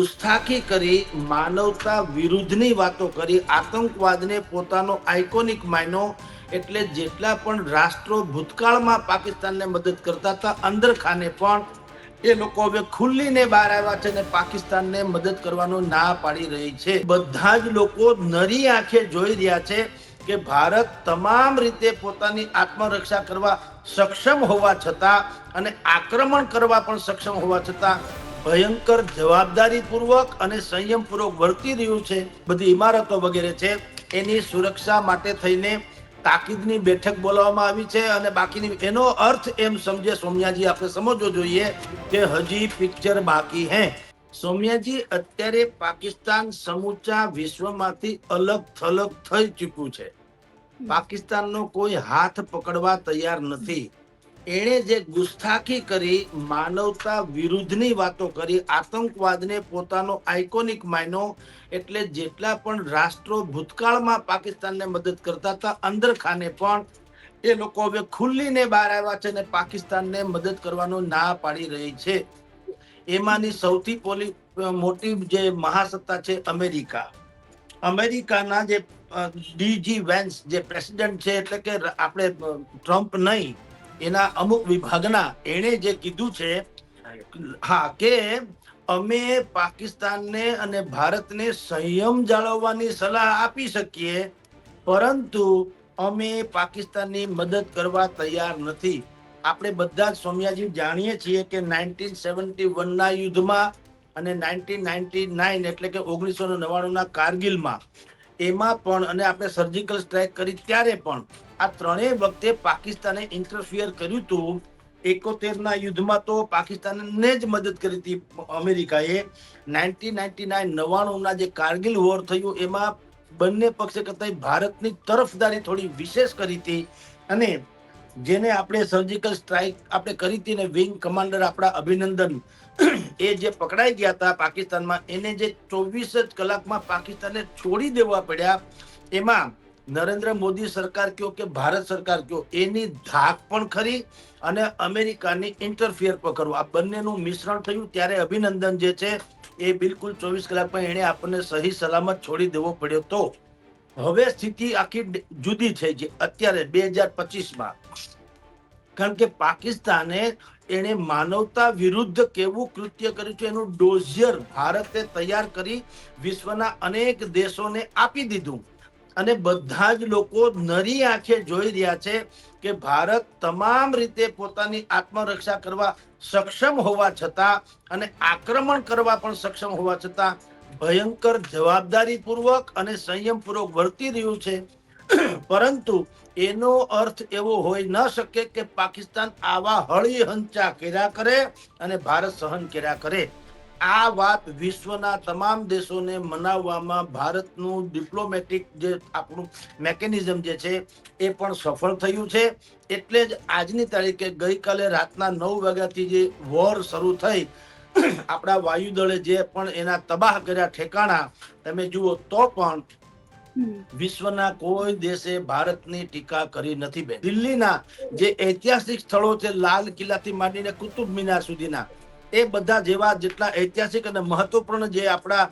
ગુસ્તાખી કરી માનવતા વિરુદ્ધની વાતો કરી, આતંકવાદને પોતાનો આઇકોનિક માન્યો એટલે જેટલા પણ રાષ્ટ્રો ભૂતકાળમાં પાકિસ્તાનને મદદ કરતા હતા અંદર ખાને પણ એ લોકો હવે ખુલ્લીને બહાર આવ્યા છે અને પાકિસ્તાનને મદદ કરવાનું ના પાડી રહી છે. બધા જ લોકો નરી આંખે જોઈ રહ્યા છે કે ભારત તમામ રીતે પોતાની આત્મરક્ષા કરવા સક્ષમ હોવા છતાં અને આક્રમણ કરવા પણ સક્ષમ હોવા છતાં ભયંકર જવાબદારીપૂર્વક અને સંયમપૂર્વક વર્તી રહ્યું છે. બધી ઇમારતો વગેરે છે. એની સુરક્ષા માટે થઈને તાકીદની બેઠક બોલાવવામાં આવી છે અને બાકીની એનો અર્થ એમ સમજે સોમયાજી આપણે સમજવો જોઈએ કે હજી પિક્ચર બાકી હે. સોમયાજી અત્યારે પાકિસ્તાન સમૂચા વિશ્વમાંથી અલગ થલગ થઈ ચૂક્યું છે. પાકિસ્તાનનો કોઈ હાથ પકડવા તૈયાર નથી. એણે જે ગુસ્તાખી કરી, માનવતા વિરુદ્ધની વાતો કરી, આતંકવાદને પોતાનો આઇકોનિક માન્યો, એટલે જેટલા પણ રાષ્ટ્રો ભૂતકાળમાં પાકિસ્તાનને મદદ કરતા હતા અંદર ખાને પણ, એ લોકો હવે ખુલ્લીને બહાર આવ્યા છે અને પાકિસ્તાનને મદદ કરવાનું ના પાડી રહી છે. એમાંની સૌથી પોલી મોટી જે મહાસત્તા છે અમેરિકા. અમેરિકાના જે ડીજી વેન્સ જે પ્રેસિડેન્ટ છે, એટલે કે આપણે ટ્રમ્પ નહીં એના અમુક વિભાગના એણે જે કીધું છે, હા, કે અમે પાકિસ્તાનને અને ભારતને સંયમ જાળવવાની સલાહ આપી શકીએ, પરંતુ અમે પાકિસ્તાનની મદદ કરવા તૈયાર નથી. આપણે બધા જ સોમ્યાજી જાણીએ છીએ કે નાઇન્ટીન સેવન્ટી વનના યુદ્ધમાં અને નાઇન્ટીન નાઇન્ટી નાઇન એટલે કે ઓગણીસો નવ્વાણુંના કારગિલમાં, એમાં પણ અને આપણે સર્જિકલ સ્ટ્રાઇક કરી ત્યારે પણ આ ત્રણેય વખતે પાકિસ્તાને ઇન્ટરફિયર કર્યું હતું એકોતેરના યુદ્ધમાં તો પાકિસ્તાનને જ મદદ કરી હતી અમેરિકાએ. નાઇન્ટીન નાઇન્ટી નાઇન નવ્વાણુંના જે કારગિલ વોર થયું, એમાં બંને પક્ષે કરતા ભારતની તરફદારી થોડી વિશેષ કરી હતી. અને જેને આપણે સર્જિકલ સ્ટ્રાઇક આપણે કરી હતી ને વિંગ કમાન્ડર આપણા અભિનંદન, એ જે પકડાઈ ગયા હતા પાકિસ્તાનમાં, એને જે ચોવીસ જ કલાકમાં પાકિસ્તાને છોડી દેવા પડ્યા, એમાં નરેન્દ્ર મોદી સરકાર કયો કે ભારત સરકાર કયો, એની ધાક પણ ખરી અને અમેરિકાની ઇન્ટરફિયર પણ કરવું આ બંનેનું મિશ્રણ થયું ત્યારે અભિનંદન જે છે એ બિલકુલ ચોવીસ કલાકમાં એણે આપણને સહી સલામત છોડી દેવો પડ્યો તો. હવે સ્થિતિ આખી જુદી છે અત્યારે બે હજાર પચીસમાં, કારણ કે પાકિસ્તાને એણે માનવતા વિરુદ્ધ કેવું કૃત્ય કર્યું છે એનું ડોઝિયર ભારતે તૈયાર કરી વિશ્વના અનેક દેશોને આપી દીધું. અને બધા જ લોકો નરી આંખે જોઈ રહ્યા છે કે ભારત તમામ રીતે પોતાની આત્મરક્ષા કરવા સક્ષમ હોવા છતાં અને આક્રમણ કરવા પણ સક્ષમ હોવા છતાં ભયંકર જવાબદારીપૂર્વક અને સંયમપૂર્વક વર્તી રહ્યું છે. પરંતુ એનો અર્થ એવો હોઈ ન શકે કે પાકિસ્તાન આવા હળી હંચા કર્યા કરે અને ભારત સહન કર્યા કરે. આ વાત વિશ્વના તમામ દેશોને મનાવવામાં ભારતનું ડિપ્લોમેટિક જે આપણું મેકેનિઝમ જે છે એ પણ સફળ થયું છે. એટલે જ આજની તારીખે ગઈકાલે રાતના નવ વાગ્યાથી જે વોર શરૂ થઈ આપણા વાયુદળે જે પણ એના તબાહ કર્યા ઠેકાણા તમે જુઓ તો પણ વિશ્વના કોઈ દેશે ભારતની ટીકા કરી નથી બેન દિલ્હીના જે ઐતિહાસિક સ્થળો છે લાલ કિલ્લાથી માંડીને કુતુબ મિનાર સુધીના એ બધા જેવા જેટલા ઐતિહાસિક અને મહત્વપૂર્ણ જે આપણા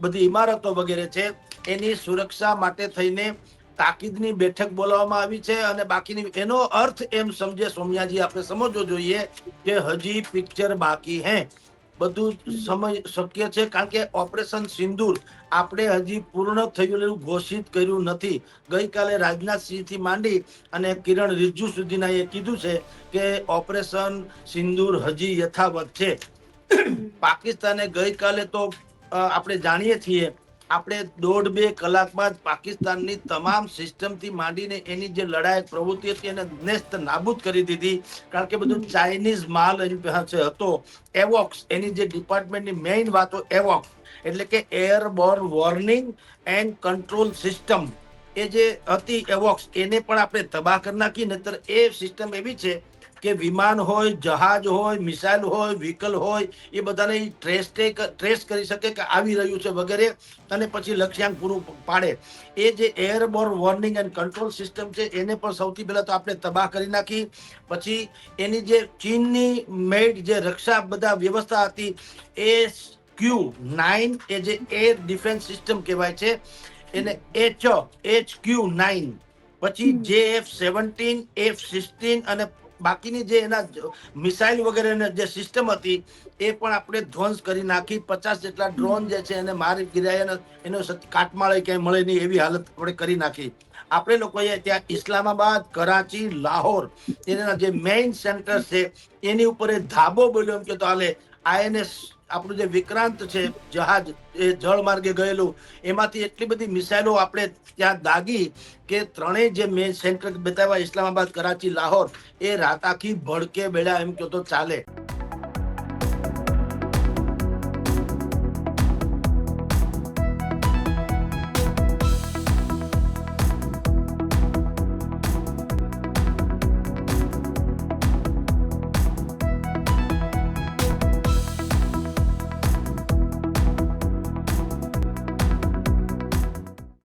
બધી ઇમારતો વગેરે છે, એની સુરક્ષા માટે થઈને તાકીદની બેઠક બોલાવવામાં આવી છે અને બાકીની, એનો અર્થ એમ સમજે સોમયાજી આપણે સમજવો જોઈએ કે હજી પિક્ચર બાકી હે. બધું સમય શક્ય છે કારણ કે ઓપરેશન સિંદૂર આપણે હજી પૂર્ણ થયેલું ઘોષિત કર્યું નથી. ગઈકાલે રાજનાથસિંહથી માંડી અને કિરણ રિજ્જુ સુધીના એ કીધું છે કે ઓપરેશન સિંદૂર હજી યથાવત છે. પાકિસ્તાને ગઈકાલે તો આપણે જાણીએ છીએ આપણે દોઢ બે કલાકમાં જ પાકિસ્તાનની તમામ સિસ્ટમથી માંડીને એની જે લડાઈ પ્રવૃત્તિ હતી એને નેસ્ત નાબૂદ કરી દીધી. કારણ કે બધું ચાઇનીઝ માલ એની પાસે હતો. એવોક્સ, એની જે ડિપાર્ટમેન્ટની મેઇન વાતો એવોક્સ. એટલે કે airborne warning and control system. એ જે હતી એવોક્સ, એને પણ આપણે તબાહ કરી નાખી, નહીતર એ સિસ્ટમ એવી છે કે વિમાન હોય જહાજ હોય મિસાઇલ હોય વ્હીકલ હોય એ બધાને ટ્રેસ ટ્રેસ કરી શકે કે આવી રહ્યું છે વગેરે અને પછી લક્ષ્યાંક પૂરું પાડે. એ જે airborne warning and control system છે એને પણ સૌથી પહેલાં તો આપણે તબાહ કરી નાખી. પછી એની જે ચીનની મેડ જે રક્ષા બધા વ્યવસ્થા હતી એ ક્યુ નાઇન એ જે એર ડિફેન્સ સિસ્ટમ કહેવાય છે એને એચ એચ ક્યુ નાઇન. પછી જે એફ સેવન્ટીન એફ સિક્સટીન અને બાકીની જે એના મિસાઇલ વગેરેની જે સિસ્ટમ હતી, એ પણ આપણે ધ્વંસ કરી નાખી. પચાસ જેટલા ડ્રોન જે છે એને મારી ગિરાયા એનો કાટમાળે ક્યાંય મળે નહીં એવી હાલત આપણે કરી નાખી. આપણે લોકોએ ત્યાં ઇસ્લામાબાદ, કરાચી, લાહોર, એના જે મેઇન સેન્ટર છે, એની ઉપર ધાબો બોલ્યો એમ કે તો હાલે આઈએનએસ આપણું જે વિક્રાંત છે, જહાજ, એ જળ માર્ગે ગયેલું, એમાંથી એટલી બધી મિસાઇલો આપણે ત્યાં દાગી કે ત્રણેય જે મેં સેન્ટર બતાવ્યા, ઇસ્લામાબાદ, કરાચી, લાહોર, એ રાત આખી ભડકે બેડા એમ કહો તો ચાલે.